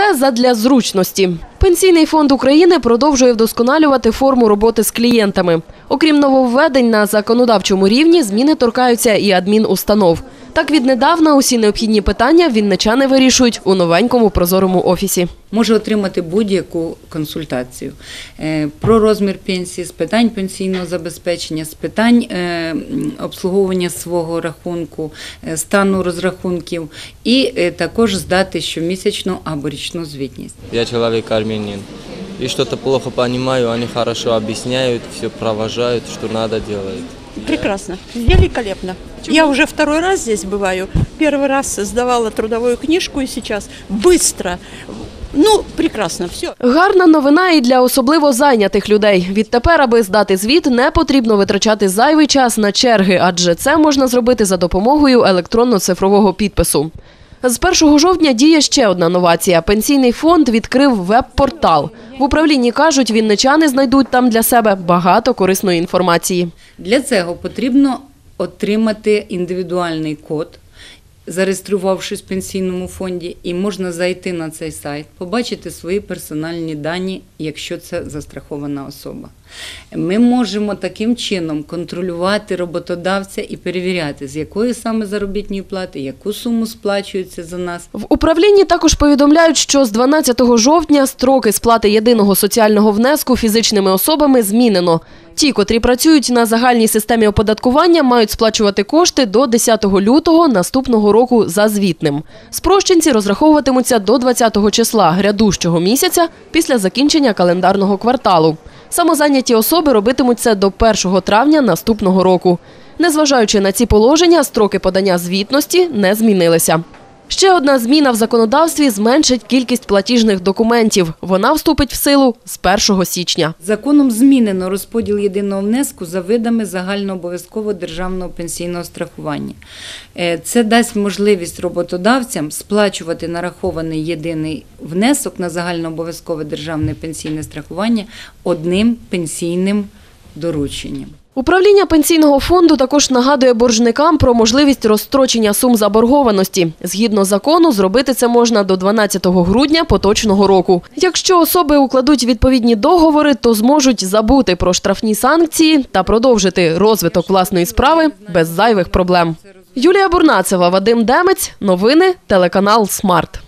це задля зручності. Пенсійний фонд України продовжує вдосконалювати форму роботи з клієнтами. Окрім нововведень на законодавчому рівні, зміни торкаються і адмінустанов. Так віднедавна усі необхідні питання вінничани вирішують у новенькому прозорому офісі. може отримати будь-яку консультацію е, про розмір пенсії, з питань пенсійного забезпечення, з питань е, обслуговування свого рахунку, е, стану розрахунків, і також здати щомісячну або річну звітність. Я человек армянин. И что-то плохо понимаю, они хорошо объясняют, все провожают, что надо делают. Прекрасно, великолепно. Я уже второй раз здесь бываю. Первый раз сдавала трудовую книжку и сейчас быстро. Ну, прекрасно, все. Гарна новина і для особливо зайнятих людей. Відтепер, аби здати звіт, не потрібно витрачати зайвий час на черги, адже це можна зробити за допомогою електронно-цифрового підпису. З 1 жовтня діє ще одна новація. Пенсійний фонд відкрив веб-портал. В управлінні кажуть, вінничани знайдуть там для себе багато корисної інформації. Для цього потрібно отримати індивідуальний код, зареєструвавшись в пенсійному фонді, і можна зайти на цей сайт, побачити свої персональні дані, якщо це застрахована особа. Ми можемо таким чином контролювати роботодавця і перевіряти, з якої саме заробітної плати, яку суму сплачується за нас. В управлінні також повідомляють, що з 12 жовтня строки сплати єдиного соціального внеску фізичними особами змінено. Ті, котрі працюють на загальній системі оподаткування, мають сплачувати кошти до 10 лютого наступного року за звітним. Спрощенці розраховуватимуться до 20 числа грядущого місяця після закінчення календарного кварталу. Самозайняті особи робитимуть це до 1 травня наступного року. Незважаючи на ці положення, строки подання звітності не змінилися. Ще одна зміна в законодавстві зменшить кількість платіжних документів. Вона вступить в силу з 1 січня. Законом змінено розподіл єдиного внеску за видами загальнообов'язкового державного пенсійного страхування. Е, Це дасть можливість роботодавцям сплачувати нарахований єдиний внесок на загальнообов'язкове державне пенсійне страхування одним пенсійним дорученням. Управління пенсійного фонду також нагадує боржникам про можливість розстрочення сум заборгованості. Згідно закону, зробити це можна до 12 грудня поточного року. Якщо особи укладуть відповідні договори, то зможуть забути про штрафні санкції та продовжити розвиток власної справи без зайвих проблем. Юлія Бурнацева, Вадим Демець. Новини телеканал Смарт.